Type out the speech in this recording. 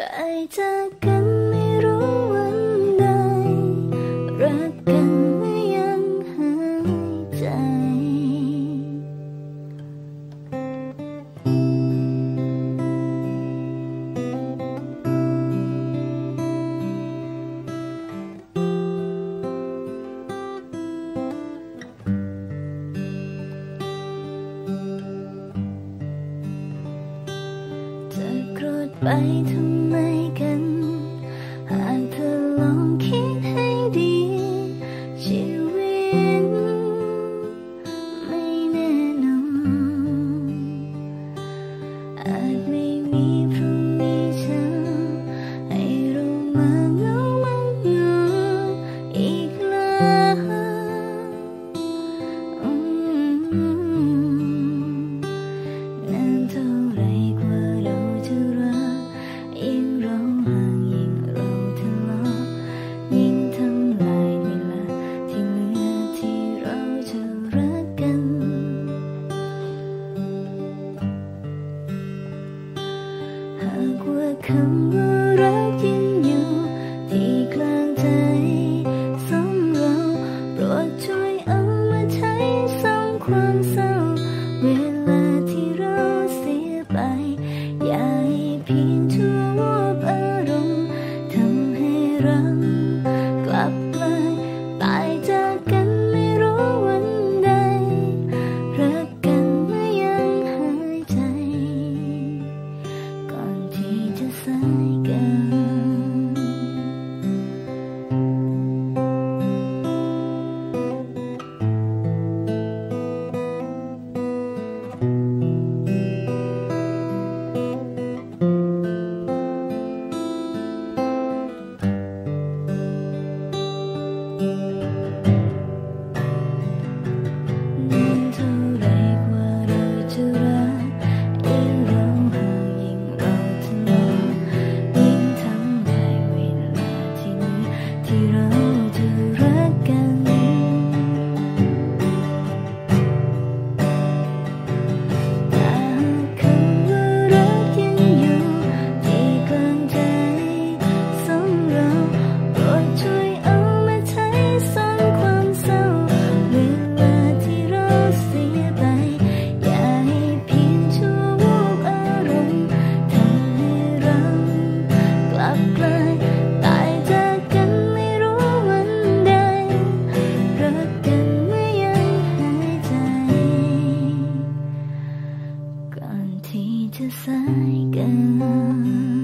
แต่จากกันไม่รู้วันใดรักกัน โกรธไปทำไมกัน หากเธอลองคิดให้ดี ชีวิตไม่แน่นอนอาจไม่มีพรุ่งนี้เช้ให้รู้ 看过骑着赛จ